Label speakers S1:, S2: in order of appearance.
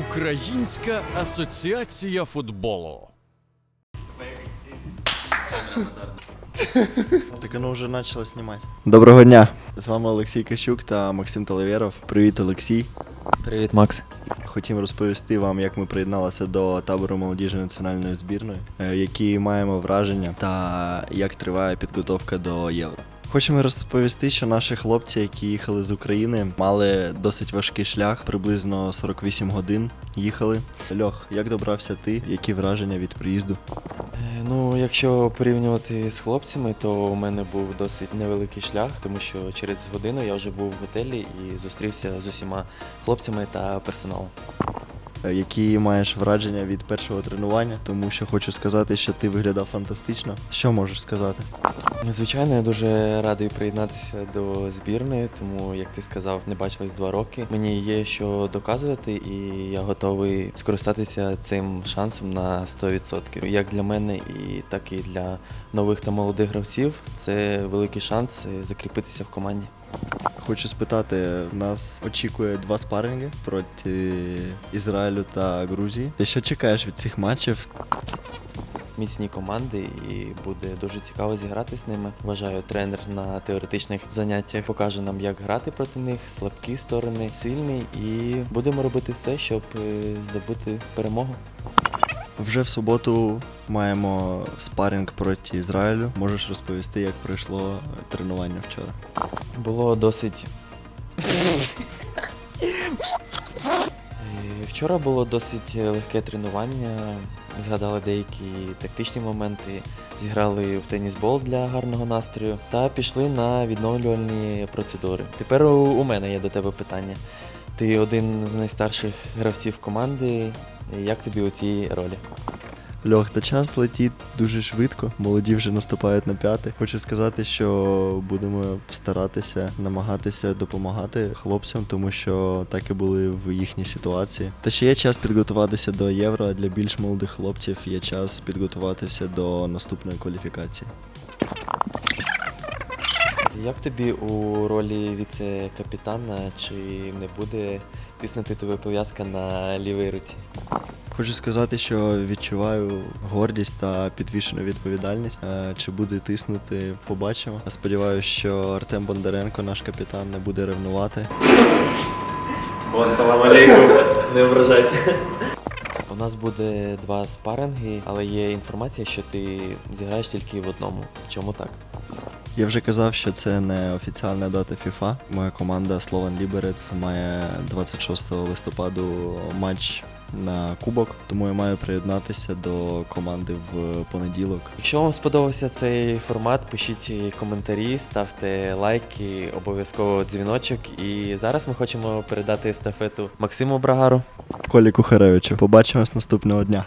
S1: Українська асоціація футболу.
S2: Так оно вже почало знімати. Доброго дня! З вами Олексій Кащук та Максим Талавєров. Привіт, Олексій.
S3: Привіт, Макс.
S2: Хотім розповісти вам, як ми приєдналися до табору молодіжної національної збірної, е, які маємо враження та як триває підготовка до євро. Хочемо розповісти, що наші хлопці, які їхали з України, мали досить важкий шлях, приблизно 48 годин їхали. Льох, як добрався ти? Які враження від приїзду?
S3: Е, Ну, якщо порівнювати з хлопцями, то у мене був досить невеликий шлях, тому що через годину я вже був в готелі і зустрівся з усіма хлопцями та персоналом.
S2: Е, Які маєш враження від першого тренування, тому що хочу сказати, що ти виглядав фантастично. Що можеш сказати?
S3: Звичайно, я дуже радий приєднатися до збірної, тому як ти сказав, не бачились два роки. Мені є що доказувати, і я готовий скористатися цим шансом на 100%. Як для мене, і так і для нових та молодих гравців. Це великий шанс е, закріпитися в команді.
S2: Хочу спитати, нас очікує два спаринги проти Ізраїлю та Грузії. Ти що чекаєш від цих матчів?
S3: Міцні команди, і буде дуже цікаво зіграти з ними. Вважаю, тренер на теоретичних заняттях покаже нам, як грати проти них, слабкі сторони, сильні, і будемо робити все, щоб е, здобути перемогу.
S2: Вже в суботу маємо спаринг проти Ізраїлю. Можеш розповісти, як пройшло тренування вчора?
S3: Було досить. Е, Вчора було досить легке тренування. Згадали деякі тактичні моменти, зіграли в тенісбол для гарного настрою та пішли на відновлювальні процедури. Тепер у мене є до тебе питання. Ти один з найстарших гравців команди. Як тобі у цій ролі?
S2: Льох, та час летить дуже швидко. Молоді вже наступають на п'яти. Хочу сказати, що будемо старатися намагатися допомагати хлопцям, тому що так і були в їхній ситуації. Та ще є час підготуватися до євро. а Для більш молодих хлопців є час підготуватися до наступної кваліфікації.
S3: Як тобі у ролі віце-капітана, чи не буде тиснути тебе пов'язка на лівій руці?
S2: Хочу сказати, що відчуваю гордість та підвішену відповідальність. Е, Чи буде тиснути, побачимо. Сподіваюся, що Артем Бондаренко, наш капітан, не буде ревнувати.
S3: Салам алейкум, не ображайся. У нас буде два спаринги, але є інформація, що ти зіграєш тільки в одному. Чому так?
S2: Я вже казав, що це не офіціальна дата FIFA. Моя команда Слован Ліберец має 26 листопаду матч на кубок, тому я маю приєднатися до команди в понеділок.
S3: Якщо вам сподобався цей формат, пишіть коментарі, ставте лайки, обов'язково дзвіночок. І зараз ми хочемо передати естафету Максиму Брагару.
S2: Колі Кухаревичу. Побачимось наступного дня.